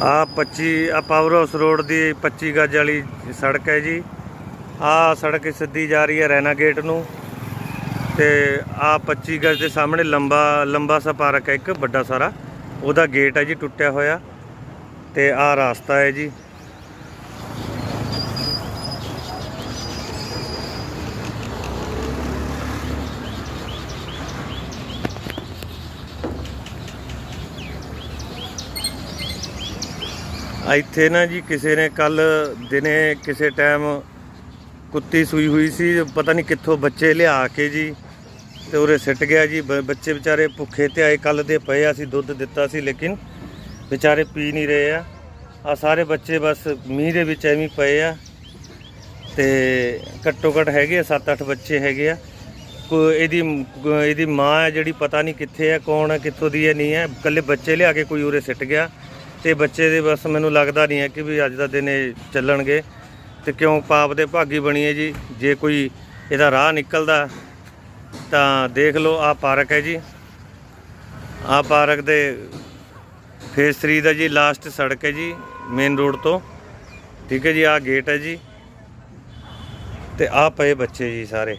ਆ 25 ਆ power house road ਦੀ 25 ਗਜ ਵਾਲੀ ਸੜਕ ਹੈ ਜੀ। ਆ ਸੜਕ ਸਿੱਧੀ ਜਾ ਰਹੀ ਹੈ ਰੈਨਾ ਗੇਟ ਨੂੰ ਤੇ ਆ 25 ਗਜ ਦੇ ਸਾਹਮਣੇ ਲੰਬਾ ਲੰਬਾ ਸਾ ਪਾਰਕ ਹੈ ਇੱਕ, ਵੱਡਾ ਸਾਰਾ। ਉਹਦਾ ਗੇਟ ਹੈ ਜੀ, ਟੁੱਟਿਆ ਹੋਇਆ ਤੇ ਆ ਰਾਸਤਾ ਹੈ ਜੀ। ਇੱਥੇ ਨਾ ਜੀ ਕਿਸੇ ਨੇ ਕੱਲ ਦਿਨੇ ਕਿਸੇ ਟਾਈਮ ਕੁੱਤੀ ਸੂਈ ਹੋਈ ਸੀ ਪਤਾ ਨਹੀਂ ਕਿੱਥੋਂ ਬੱਚੇ ਲਿਆ ਕੇ ਜੀ ਤੇ ਉਰੇ ਸਿੱਟ ਗਿਆ ਜੀ। ਬ- ਬੱਚੇ ਵਿਚਾਰੇ ਭੁੱਖੇ ਤੇ ਆਏ ਕੱਲ ਦੇ ਪਏ ਆ, ਸੀ ਦੁੱਧ ਦਿੱਤਾ ਸੀ ਲੇਕਿਨ ਵਿਚਾਰੇ ਪੀ ਨਹੀਂ ਰਹੇ ਆ। ਆ ਸਾਰੇ ਬੱਚੇ ਬਸ ਮੀਂਹ ਦੇ ਵਿੱਚ ਐਵੇਂ ਪਏ ਆ ਤੇ ਘੱਟੋ ਘੱਟ ਹੈਗੇ ਆ 7-8 ਬੱਚੇ ਹੈਗੇ ਆ। ਇਹਦੀ ਇਹਦੀ ਮਾਂ ਹੈ ਜਿਹੜੀ ਪਤਾ ਨਹੀਂ ਕਿੱਥੇ ਹੈ ਕੌਣ ਹੈ ਕਿੱਥੋਂ ਦੀ ਹੈ ਨਹੀਂ ਹੈ ਇਕੱਲੇ ਬੱਚੇ ਲਿਆ ਕੇ ਕੋਈ ਉਰੇ ਸਿੱਟ ਗਿਆ। ਤੇ ਬੱਚੇ ਦੇ ਬਸ ਮੈਨੂੰ ਲੱਗਦਾ ਨਹੀਂ ਹੈ ਕਿ ਵੀ ਅੱਜ ਦਾ ਦਿਨ ਇਹ ਚੱਲਣਗੇ। ਤੇ ਕਿਉਂ ਪਾਪ ਦੇ ਭਾਗੀ ਬਣੀਏ ਜੀ? ਜੇ ਕੋਈ ਇਹਦਾ ਰਾਹ ਨਿਕਲਦਾ, ਤਾਂ ਦੇਖ ਲਓ ਆ ਪਾਰਕ ਹੈ ਜੀ। ਆ ਪਾਰਕ ਦੇ ਫੇਸ 3 ਦਾ ਜੀ ਲਾਸਟ ਸੜਕ ਹੈ ਜੀ ਮੇਨ ਰੋਡ ਤੋਂ। ਠੀਕ ਹੈ ਜੀ ਆ ਗੇਟ ਹੈ ਜੀ। ਤੇ ਆ ਪਏ ਬੱਚੇ ਜੀ ਸਾਰੇ।